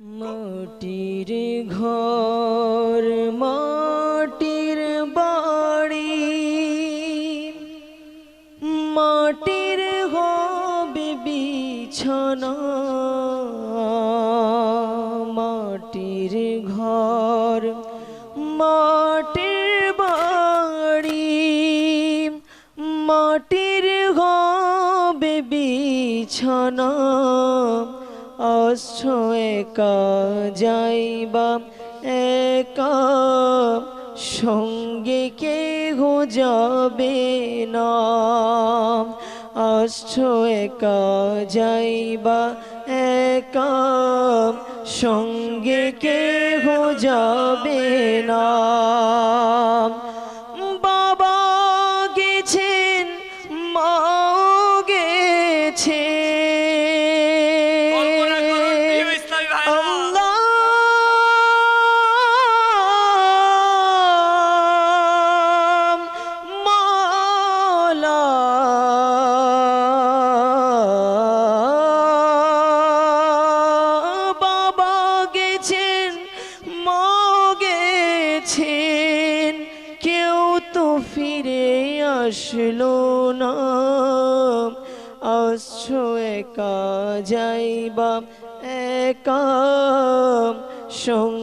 মাটির ঘর মাটির বাড়ি মাটির হবে বিছানা মাটির ঘর মাটির বাড়ি মাটির হবে বিছানা একা যাইবা একা। সঙ্গে কেহ যাবে না। একা যাইবা একা। সঙ্গে কেহ যাবে না। বাবা গেছেন, মা গেছে গেছেন কেউ তো ফিরে আসলো না। আসছো একা যাইবা একা সঙ্গ